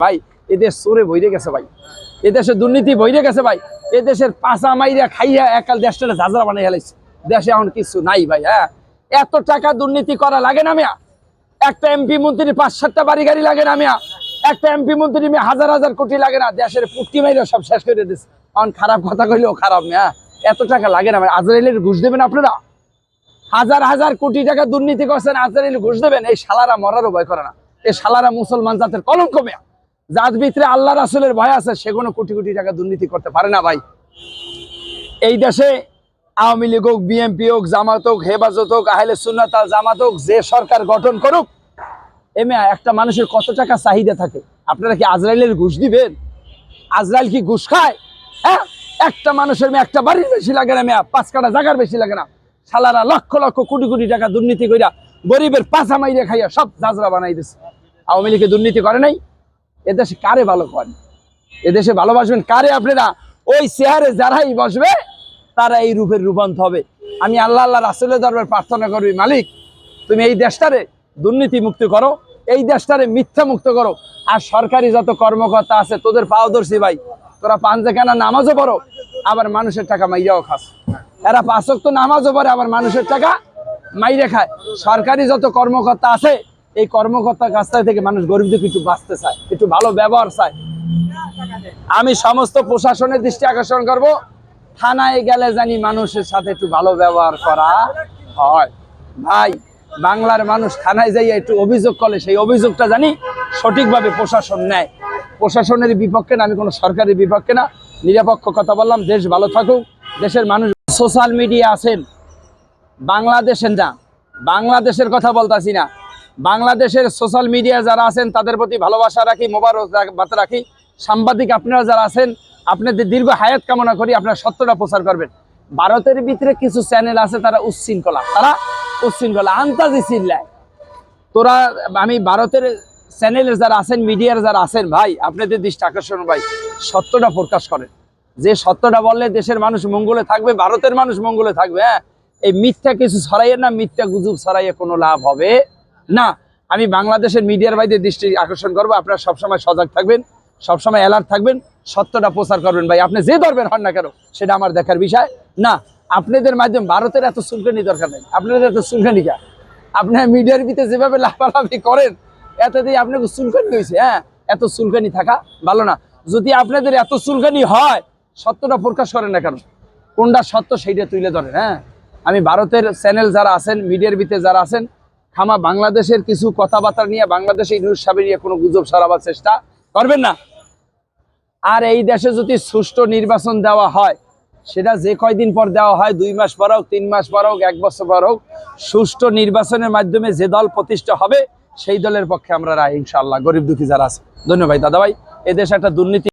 ভাই, এদেশ চোরে বইরে গেছে ভাই। এদেশে দুর্নীতি বইরে গেছে ভাই। এদেশের পাশা মাইরা খাইয়া একাল দেশটা ঝাঁঝরা বানাই হেলাইছে দেশে এখন কিছু নাই ভাই হ্যাঁ? এত টাকা দুর্নীতি করা লাগে না মিয়া। একটা এমপি মন্ত্রী পাঁচ সাতটা বাড়ি গাড়ি লাগে না মিয়া। একটা এমপি মন্ত্রী মিয়া হাজার হাজার কোটি লাগে না। দেশের পুটকি মাইরা সব শেষ করে দিচ্ছে এখন খারাপ কথা কইলেও খারাপ মিয়া। এত টাকা লাগে না ভাই। আজরাইলের ঘুষ দেবেন আপনারা? হাজার হাজার কোটি টাকা দুর্নীতি করছেন, আজরাইল ঘুষ দেবেন। এই শালারা মরারও ভয় করে না। এই শালারা মুসলমান জাতের কলঙ্ক মেয়া। যার ভিতরে আল্লাহ রাসুলের ভয় আছে, সে কোনো কোটি কোটি টাকা দুর্নীতি করতে পারে না ভাই। এই দেশে আওয়ামী লীগ হোক, বিএনপি হোক, জামাত হোক, হেফাজত হোক, আহলে সুন্নাত জামাত হোক, যে সরকার গঠন করুক এমে একটা মানুষের কত টাকা চাহিদা থাকে? আপনারা কি আজরাইলের ঘুষ দিবেন? আজরাইল কি ঘুষ খায়? হ্যাঁ? একটা মানুষের মেয়ে, একটা বাড়ির বেশি লাগে না মেয়া, পাঁচ কাটা জায়গার বেশি লাগে না। সালারা লক্ষ লক্ষ কোটি কোটি টাকা দুর্নীতি করিয়া গরিবের পাছা মাইরে খাইয়া সব জাজরা বানাই দিছে। আওয়ামী লীগে দুর্নীতি করে নাই? এদেশে কারে ভালো করেন এদেশে ভালোবাসবেন কারে আপনারা? ওই চেয়ারে যারাই বসবে, তারা এই রূপের রূপান্ত হবে। আমি আল্লাহ আল্লাহ রাসুলের দরবার প্রার্থনা করবি মালিক, তুমি এই দেশটারে দুর্নীতি মুক্ত করো, এই দেশটারে মিথ্যা মুক্ত করো। আর সরকারি যত কর্মকর্তা আছে, তোদের পাওদর্শী ভাই। তোরা পাঞ্জে কেনা নামাজও পড়ো, আবার মানুষের টাকা মাইরাও খাস। এরা পাঁচক তো নামাজও পড়ে, আবার মানুষের টাকা মাইরে খায়। সরকারি যত কর্মকর্তা আছে এই কর্মকর্তার কাছ থেকে মানুষ গরিব দুঃখী একটু বাঁচতে চায়, একটু ভালো ব্যবহার চায়। আমি সমস্ত প্রশাসনের দৃষ্টি আকর্ষণ করব। থানায় গেলে জানি মানুষের সাথে একটু ভালো ব্যবহার করা হয়। ভাই, বাংলার মানুষ থানায় যাইয়া একটু অভিযোগ করলে সেই অভিযোগটা জানি সঠিকভাবে প্রশাসন নেয়। প্রশাসনের বিপক্ষে না, আমি কোনো সরকারের বিপক্ষে না। নিরপেক্ষ কথা বললাম, দেশ ভালো থাকুক। দেশের মানুষ সোশ্যাল মিডিয়া আছেন। বাংলাদেশের না, বাংলাদেশের কথা বলতাছি না। বাংলাদেশের সোশ্যাল মিডিয়া যারা আছেন, তাদের প্রতি ভালোবাসা রাখি, মোবারক বার্তা রাখি। সাংবাদিক আপনারা যারা আছেন, আপনাদের দীর্ঘ হায়াত কামনা করি, আপনারা সত্যটা প্রচার করবেন। ভারতের ভিতরে কিছু চ্যানেল আছে, তারা উচ্ছৃঙ্খলা। তারা উচ্ছৃঙ্খলা আন্তাজি চিল্লায়। তোরা, আমি ভারতের চ্যানেলের যারা আছেন মিডিয়ার যারা আছেন, ভাই, আপনাদের দৃষ্টি আকর্ষণ, ভাই, সত্যটা প্রকাশ করেন। যে সত্যটা বললে দেশের মানুষ মঙ্গলে থাকবে, ভারতের মানুষ মঙ্গলে থাকবে হ্যাঁ? এই মিথ্যা কিছু ছড়াইয়ে না, মিথ্যা গুজব ছড়াইয়ে কোনো লাভ হবে না, আমি বাংলাদেশের মিডিয়ার ভাইদের দৃষ্টি আকর্ষণ করব। আপনারা সবসময় সজাগ থাকবেন, সবসময় অ্যালার্ট থাকবেন, সত্যটা প্রচার করবেন ভাই। আপনি যে ধরবেন হন না কেন, সেটা আমার দেখার বিষয়। না, আপনাদের মাধ্যমে ভারতের এত সুলকানি দরকার নেই। আপনাদের এত সুলকানি কা? আপনার মিডিয়ার ভিতরে যেভাবে লাফালাফি করেন, এত দিয়ে আপনাকে সুলকানি হয়েছে হ্যাঁ? এত সুলকানি থাকা ভালো না। যদি আপনাদের এত সুলকানি হয়, সত্যটা প্রকাশ করেন না কেন? কোনটা সত্য সেইটা তুলে ধরেন হ্যাঁ? আমি ভারতের চ্যানেল যারা আছেন, মিডিয়ার ভিতরে যারা আছেন খামা বাংলাদেশের কিছু কথাবার্তা নিয়ে বাংলাদেশে নিউজ সাবে নিয়ে কোনো গুজব সরাবার চেষ্টা করবেন না। আর এই দেশে যদি সুষ্ঠু নির্বাচন দেওয়া হয়, সেটা যে কয়দিন পর দেওয়া হয়, দুই মাস পর হোক, তিন মাস পর হোক, এক বছর পর হোক, সুষ্ঠু নির্বাচনের মাধ্যমে যে দল প্রতিষ্ঠা হবে, সেই দলের পক্ষে আমরা রায় ইনশাল্লাহ গরিব দুঃখী যারা আছে। ধন্যবাদ দাদা ভাই এদেশে একটা দুর্নীতি